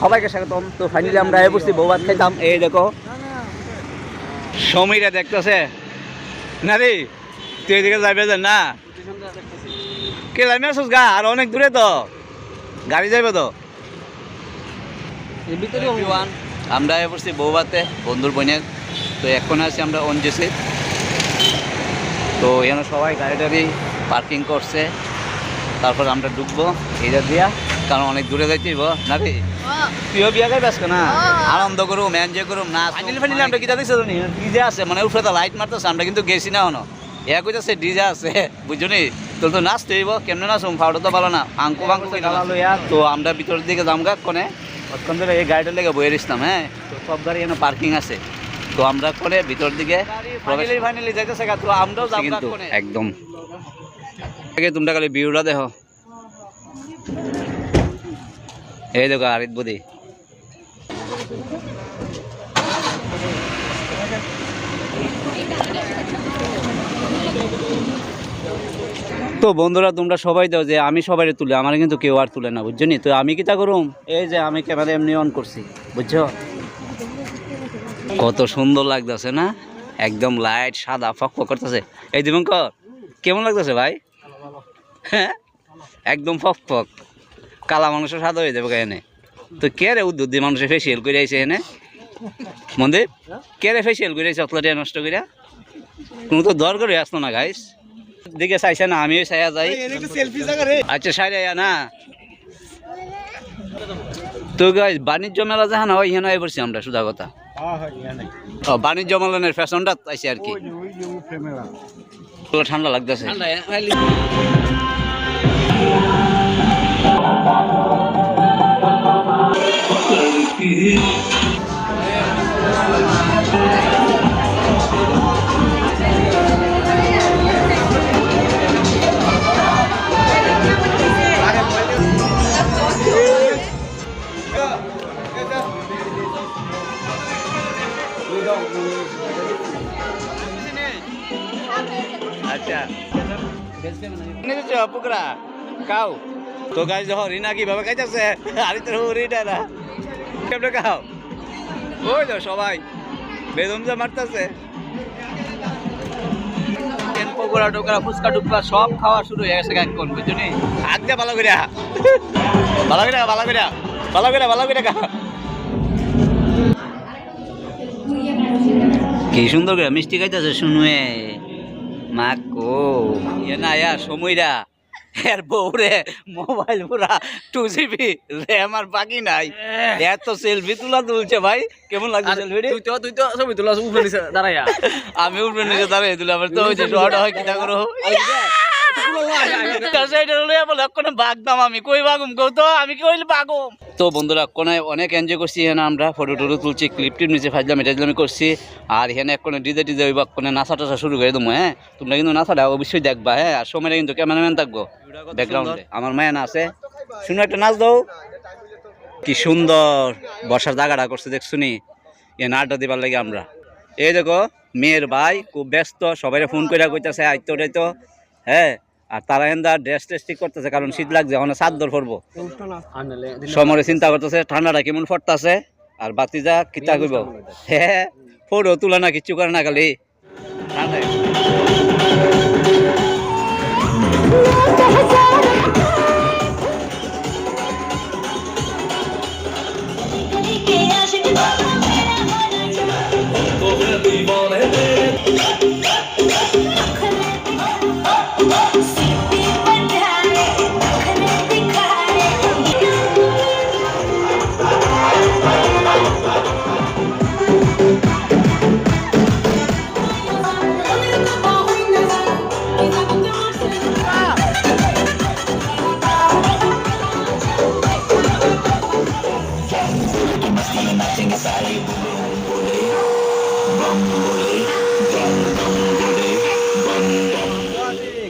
সবাইকে স্বাগতম। তো ফাইনালি আমরা বসছি, বউ খাইতাম। এই দেখো দেখতেছে। না রে তুই এদিকে যাবে না? কে লাইমে আসুস গা? আর অনেক দূরে তো। গাড়ি যাবে তো। আমরা আয় বসছি বৌবাতে বন্ধুর বোনের তো এখন আছি আমরা অঞ্জেসে তো এখানে সবাই গাড়ি টাড়ি পার্কিং করছে। তারপর আমরা ঢুকবো এইটা দিয়া কারণ অনেক দূরে যাইতেইব না রে তুইও বিয়া গাই ব্যস্ত না আনন্দ করুম এনজয় করুম না ফাইনালি ফাইনালি আমরা কিতা দেখছি জানি ডিজে আছে মানে উপরে তো লাইট মারতেছে আমরা কিন্তু গেছি না হনো এ কইতাছে ডিজে আছে বুঝলি তোর তো নাচতে হইব কেমনে নাচুম ফাউটা তো ভালো না। আঙ্কু বাঙ্কু ভালো ইয়া তো আমরা ভিতরের দিকে যাম গা কোনে। অতক্ষণ ধরে এই গাড়িটার লেগে বয়ে রিসলাম হ্যাঁ? তো সব গাড়ি এখানে পার্কিং আছে। তো আমরা কোনে ভিতর দিকে কিন্তু একদম। আগে তোমরা খালি ভিউটা দেখো। এই দেখো আরিত বদি। তো বন্ধুরা তোমরা সবাই দাও যে আমি সবাই তুলে আমার কিন্তু কেউ আর তুলে না বুঝছ নি? তো আমি কি তা করুম? এই যে আমি ক্যামেরা এমনি অন করছি বুঝছ? কত সুন্দর লাগতেছে না? একদম লাইট সাদা ফক ফক করতেছে। এই দিবঙ্কর কেমন লাগতেছে ভাই? হ্যাঁ? একদম ফক ফক। কালা মানুষের সাদা হয়ে যাবে এনে তো কে রে উদ্যোগ দিয়ে মানুষের ফেসিয়াল করে আইছে এনে? মন্দির কে রে ফেসিয়াল করে আইছে অতলা নষ্ট করে কোনো তো দর করে আসতো না গাইস দিকে চাইছে না আমিও চাইয়া যাই। আচ্ছা সাইড আয়া না। তো গাইস বাণিজ্য মেলা যাহা না হয় আই পড়ছি আমরা সুদা কথা। ও বাণিজ্য মলনের ফ্যাশনটা আছে আর কি। পুরো ঠান্ডা লাগতেছে। আচ্ছা। পুকরা কাউ। তো গাছ যখন রিনা কীভাবে খাইতেছে? আরে তোর রিনা না। কেমনে খাও? ওই তো সবাই। বেদম যা মারতেছে। পকোড়া টোকরা ফুচকা টুকরা সব খাওয়া শুরু হয়ে গেছে এখন বুঝলি হাত দিয়ে ভালো করে ভালো করে ভালো করে ভালো করে ভালো করে খা কি সুন্দর করে মিষ্টি খাইতেছে শুনুয়ে। মা কো। ইয়ে না ইয়া সময়রা এর বউরে মোবাইল পুরা টু জিবি র্যাম আর বাকি নাই। এত সেলফি তোলা তুলছে ভাই। কেমন লাগছে সেলফি তুই তো তুই তো ছবি তোলা উপরে নিচে দাঁড়াইয়া। আমি উপরে নিচে দাঁড়াই তুলে আবার তো ওই যে ডট হয় কিটা করো তো বন্ধুরা কোনায় অনেক এনজয় করছি এখানে আমরা। ফটো টটো তুলছি ক্লিপ টিপ নিচে ফাজলাম এটা আমি করছি। আর এখানে এক কোনে ডিজে টিজে ওই কোনে নাচা টাচা শুরু করে দেবো হ্যাঁ? তোমরা কিন্তু নাচাটা অবশ্যই দেখবা হ্যাঁ? আর সময় কিন্তু ক্যামেরাম্যান থাকব ব্যাকগ্রাউন্ডে আমার মায়া না আছে শুনো, একটা নাচ দাও। কি সুন্দর বসার জায়গাটা করছে দেখছুনি এ নাচটা দিবার লাগে আমরা। এই দেখো, মেয়ের ভাই খুব ব্যস্ত সবাই ফোন করে কইতাছে আইতো টাইতো হ্যাঁ আর তারা এন্দা ড্রেস ট্রেস ঠিক করতেছে, কারণ শীত লাগছে, এখন চাদর পরবো সমরে চিন্তা করতেছে, ঠান্ডাটা কেমন পড়তেছে, আর বাতি যা কিতা করব হ্যাঁ ফটো তুলে না, কিচ্ছু করে না খালি।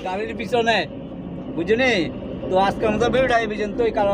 গাড়ির পিছনে। বুঝলি? তো আজকে আমাদের বেরোটা এই পর্যন্তই কারণ